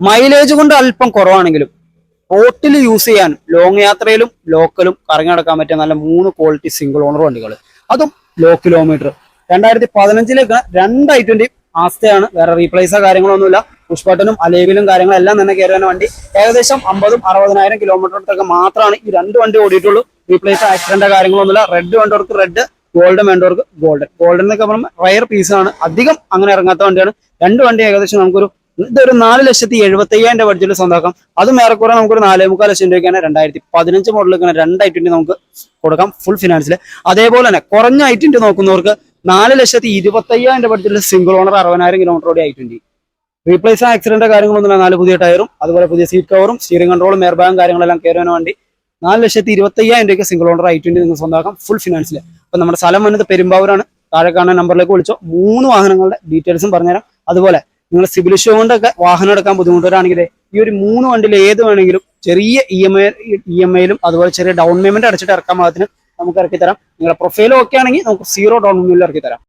Mileage കൊണ്ട് അല്പം കുറവാണെങ്കിലും റോട്ടിൽ യൂസ് ചെയ്യാൻ ലോങ് യാത്രയിലും ലോക്കലും കറങ്ങി നടക്കാൻ പറ്റിയ നല്ല മൂന്ന് ക്വാളിറ്റി സിംഗിൾ ഓണർ വണ്ടികൾ അതും ലോ കിലോമീറ്റർ രണ്ടായിരത്തി പതിനഞ്ചിലേക്ക് രണ്ട് ഐ ട്വന്റി ആസ്തയാണ്. വേറെ റീപ്ലേസോ കാര്യങ്ങളൊന്നുമില്ല. പുഷ്പട്ടനും അലേവിലും കാര്യങ്ങളെല്ലാം തന്നെ കയറി വരുന്ന വണ്ടി. ഏകദേശം അമ്പതും അറുപതിനായിരം കിലോമീറ്റർ അടുത്തൊക്കെ മാത്രമാണ് ഈ രണ്ട് വണ്ടി ഓടിയിട്ടുള്ളൂ. റീപ്ലേസ് ആക്സിഡന്റ് കാര്യങ്ങളൊന്നുമില്ല. റെഡ് വേണ്ടവർക്ക് റെഡ് ഗോൾഡൻ വേണ്ടവർക്ക് ഗോൾഡൻ ഗോൾഡൻ എന്നൊക്കെ പറയുമ്പോൾ റയർ പീസാണ് അധികം അങ്ങനെ ഇറങ്ങാത്ത വണ്ടിയാണ്. രണ്ട് വണ്ടി ഏകദേശം നമുക്കൊരു ഇതൊരു നാല് ലക്ഷത്തി എഴുപത്തി അയ്യായിരം രൂപ ബഡ്ജറ്റിൽ സ്വന്തമാക്കാം. അതും ഏറെക്കുറെ നമുക്കൊരു നാലേ മുക്കാൽ ലക്ഷം രൂപയ്ക്കാണ് രണ്ടായിരത്തി പതിനഞ്ച് മോഡൽ രണ്ട് ഐ ട്വന്റി നമുക്ക് കൊടുക്കാം ഫുൾ ഫിനാൻസിൽ അതേപോലെ തന്നെ കുറഞ്ഞ ഐറ്റന്റ് നോക്കുന്നവർക്ക് നാല് ലക്ഷത്തി ഇരുപത്തി അയ്യായിരം രൂപ ബഡ്ജറ്റിൽ സിംഗിൾ ഓണർ അറുപതിനായിരം കിലോമീറ്റർ ഓടി ഐറ്റന്റ് റീപ്ലേസ് ആക്സിഡന്റ് കാര്യങ്ങളൊന്നുമില്ല. നാല് പുതിയ ടയറും അതുപോലെ പുതിയ സീറ്റ് കവറും സ്റ്റിയറിംഗ് കൺട്രോളും എയർ കാര്യങ്ങളെല്ലാം കയറുവാൻ വേണ്ടി നാല് ലക്ഷത്തി ഇരുപത്തി അയ്യായിരം രൂപയ്ക്ക് സിംഗിൾ ഓണർ ഐ ട്വന്റി നിങ്ങൾ സ്വന്തമാക്കാം ഫുൾ ഫിനാൻസിൽ അപ്പൊ നമ്മുടെ സ്ഥലം വന്നത് പെരുമ്പാവൂരാണ്. താഴെ കാണുന്ന നമ്പറിലേക്ക് വിളിച്ചോ. മൂന്ന് വാഹനങ്ങളുടെ ഡീറ്റെയിൽസും പറഞ്ഞുതരാം. അതുപോലെ നിങ്ങൾ സിബിൽ ഇഷ്യൂ കൊണ്ടൊക്കെ വാഹനം എടുക്കാൻ ബുദ്ധിമുട്ടവരാണെങ്കിൽ ഈ ഒരു മൂന്ന് വണ്ടിയിൽ ഏത് വേണമെങ്കിലും ചെറിയ E M I E M ഐയിലും അതുപോലെ ചെറിയ ഡൗൺ പേയ്മെന്റ് അടച്ചിട്ട് ഇറക്കാൻ പാകത്തിന് നമുക്ക് ഇറക്കി തരാം നിങ്ങളുടെ പ്രൊഫൈൽ ഒക്കെ ആണെങ്കിൽ നമുക്ക് സീറോ ഡൗൺ പേയ്മെന്റിൽ ഇറക്കി തരാം